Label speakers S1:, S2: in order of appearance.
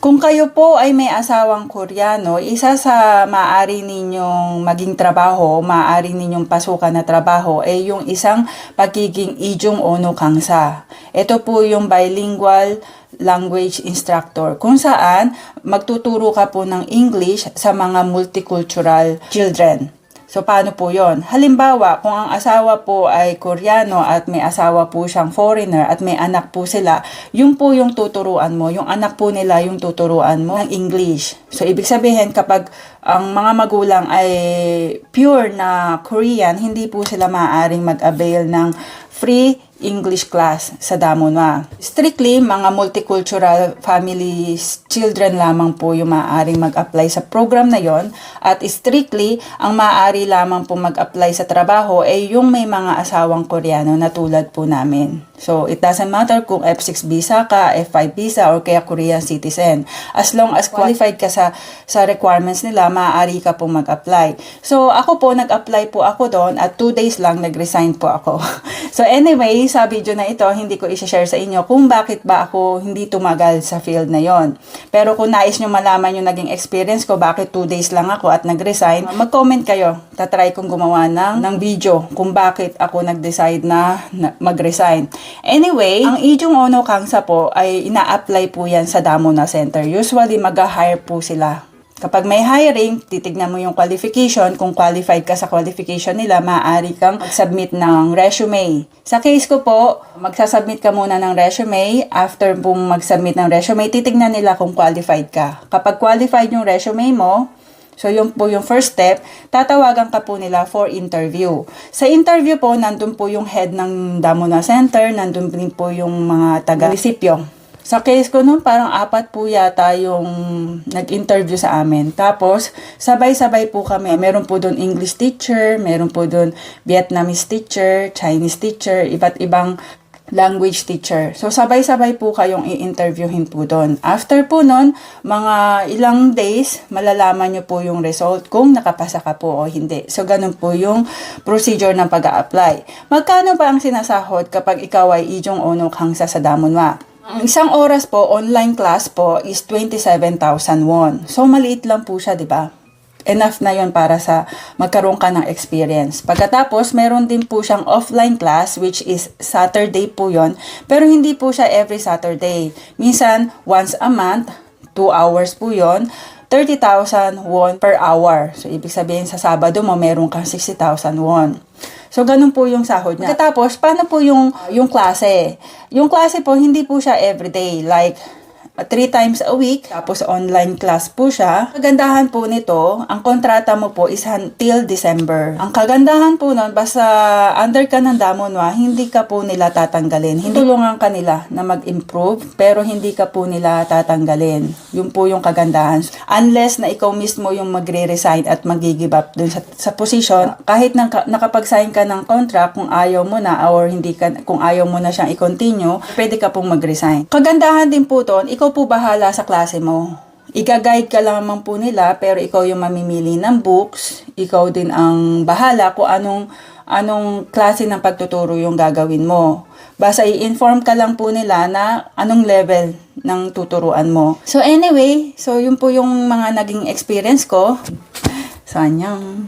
S1: Kung kayo po ay may asawang Koreano, isa sa maaari ninyong maging trabaho, maaari ninyong pasukan na trabaho ay yung isang pagiging ijong ono kangsa. Ito po yung bilingual language instructor kung saan magtuturo ka po ng English sa mga multicultural children. So, paano po yon? Halimbawa, kung ang asawa po ay Koreano at may asawa po siyang foreigner at may anak po sila, yun po yung tuturuan mo. Yung anak po nila yung tuturuan mo ng English. So, ibig sabihin, kapag ang mga magulang ay pure na Korean, hindi po sila maaaring mag-avail ng free English class sa Damonwa. Strictly, mga multicultural families, children lamang po yung maaaring mag-apply sa program na yon at strictly, ang maaari lamang po mag-apply sa trabaho ay yung may mga asawang Koreano na tulad po namin. So, it doesn't matter kung F6 visa ka, F5 visa, or kaya Korean citizen. As long as qualified ka sa, sa requirements nila, maaari ka po mag-apply. So, ako po, nag-apply po ako doon at two days lang nag-resign po ako. so, anyway, sa video na ito, hindi ko i-share sa inyo kung bakit ba ako hindi tumagal sa field na yon. Pero kung nais nyo malaman yung naging experience ko, bakit two days lang ako at nag-resign, mag-comment kayo. Tatry kong gumawa ng, ng video kung bakit ako nag-decide na, na mag-resign. Anyway, ang Ijong Ono Kangsa po ay ina-apply po yan sa Damona Center. Usually, mag-hire po sila Kapag may hiring, titignan mo yung qualification. Kung qualified ka sa qualification nila, maaari kang mag-submit ng resume. Sa case ko po, magsasubmit ka muna ng resume. After pong mag-submit ng resume, titignan nila kung qualified ka. Kapag qualified yung resume mo, So, yung po yung first step, tatawagan ka po nila for interview. Sa interview po, nandun po yung head ng Damona Center, nandun din po yung mga taga-munisipyo. Sa case ko noon, parang apat po yata yung nag-interview sa amin. Tapos, sabay-sabay po kami. Meron po doon English teacher, meron po doon Vietnamese teacher, Chinese teacher, iba't ibang language teacher. So, sabay-sabay po kayong i-interviewin po doon. After po nun, mga ilang days, malalaman nyo po yung result kung nakapasa ka po o hindi. So, ganun po yung procedure ng pag apply Magkano ba ang sinasahod kapag ikaw ay ijong ono kangsa sa Damonwa? Ang isang oras po, online class po, is 27,000 won. So, maliit lang po siya, di ba? Enough na yon para sa magkaroon ka ng experience. Pagkatapos, meron din po siyang offline class which is Saturday po yon pero hindi po siya every Saturday. Minsan, once a month, 2 hours po yon 30,000 won per hour. So, ibig sabihin sa Sabado mo, meron kang 60,000 won. So, ganun po yung sahod niya. Pagkatapos, paano po yung, yung klase? Yung klase po, hindi po siya everyday. Like, three times a week, tapos online class po siya. Kagandahan po nito, ang kontrata mo po is until December. Ang kagandahan po nun, basta under ka ng Damonwa, hindi ka po nila tatanggalin. Hindi tulungan ka nila na mag-improve, pero hindi ka po nila tatanggalin. Yun po yung kagandahan. Unless na ikaw mismo yung magre-resign at mag-give up dun sa, sa position, kahit naka, nakapag-sign ka ng contract, kung ayaw mo na or hindi ka, kung ayaw mo na siyang i-continue, pwede ka pong mag-resign. Kagandahan din po to, ikaw po bahala sa klase mo. Iga-guide ka lamang po nila pero ikaw yung mamimili ng books, ikaw din ang bahala kung anong anong klase ng pagtuturo yung gagawin mo. Basta i-inform ka lang po nila na anong level ng tuturuan mo. So anyway, so yun po yung mga naging experience ko. So anyang